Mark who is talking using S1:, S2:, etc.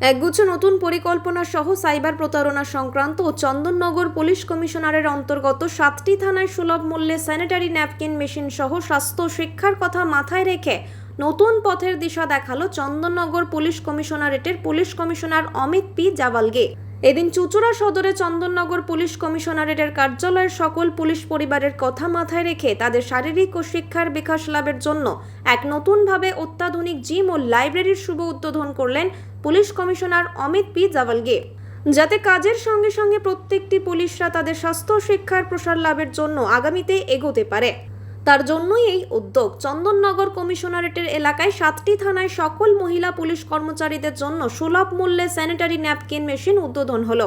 S1: একগুচ্ছ নতুন পরিকল্পনা সহ সাইবার প্রতারণা সংক্রান্ত ও চন্দননগর পুলিশ কমিশনারের অন্তর্গত সাতটি থানায় সুলভ মূল্যে স্যানিটারি ন্যাপকিন মেশিন সহ স্বাস্থ্য শিক্ষার কথা মাথায় রেখে নতুন পথের দিশা দেখাল Chandannagar police কমিশনারেটের police commissioner Amit P Javalge এদিন চুচুড়া সদরে চন্দননগর পুলিশ কমিশনারেটের কার্যালয়ের সকল পুলিশ পরিবারের কথা মাথায় রেখে তাদের শারীরিক ও শিক্ষার বিকাশ লাভের জন্য এক নতুনভাবে অত্যাধুনিক জিম ও লাইব্রেরির শুভ উদ্বোধন করলেন police commissioner Amit P. Javalge. যাতে কাজের সঙ্গে সঙ্গে প্রত্যেকটি পুলিশরা তাদের স্বাস্থ্য শিক্ষার প্রসার লাভের জন্য আগামীতে এগোতে পারে। তার জন্যই এই উদ্যোগ। চন্দননগর কমিশনারেটের এলাকায় সাতটি থানায় সকল মহিলা পুলিশ কর্মচারীদের জন্য সুলভ মূল্যে স্যানিটারি ন্যাপকিন মেশিন উদ্বোধন হলো।